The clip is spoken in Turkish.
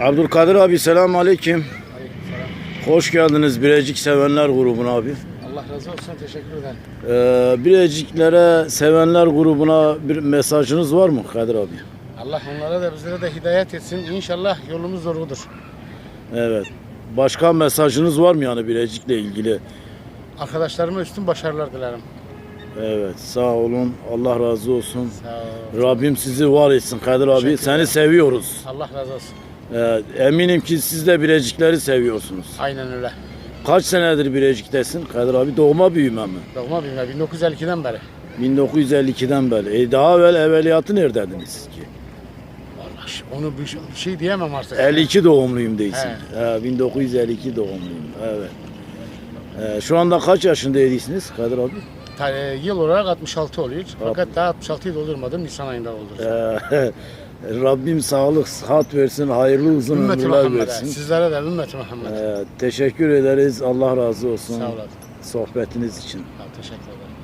Abdülkadir abi selam aleyküm. Hoş geldiniz Birecik Sevenler grubuna abi. Allah razı olsun. Teşekkür ederim. Ee, Bireciklere Sevenler grubuna bir mesajınız var mı Kadir abi? Allah onlara da bizlere de hidayet etsin. İnşallah yolumuz doğrudur. Evet. Başka mesajınız var mı yani Birecik'le ilgili? Arkadaşlarıma üstün başarılar dilerim. Evet sağ olun. Allah razı olsun. Sağ ol. Rabbim sizi var etsin Kadir abi. Seni seviyoruz. Allah razı olsun. Ee, eminim ki siz de Birecikleri seviyorsunuz. Aynen öyle. Kaç senedir Birecik'tesin Kadir abi? Doğma büyüme mi? Doğma büyüme 1952'den beri. 1952'den beri. E, daha evvel evveliyatı neredeydiniz siz ki? Vallahi onu bir şey, bir şey diyemem artık. 52 doğumluyum değilsin. He. He, 1952 doğumluyum. Evet. Ee, şu anda kaç yaşındaydınız Kadir abi? Ta- e, yıl olarak 66 oluyor. Fakat daha 66'yı doldurmadım. Nisan ayında dolduracağım. Rabbim sağlık, sıhhat versin, hayırlı uzun Ümmeti ömürler Muhammed'e. versin. Sizlere de ümmeti Muhammed. Ee, teşekkür ederiz. Allah razı olsun Sağ olasın. sohbetiniz için. Ha, teşekkür ederim.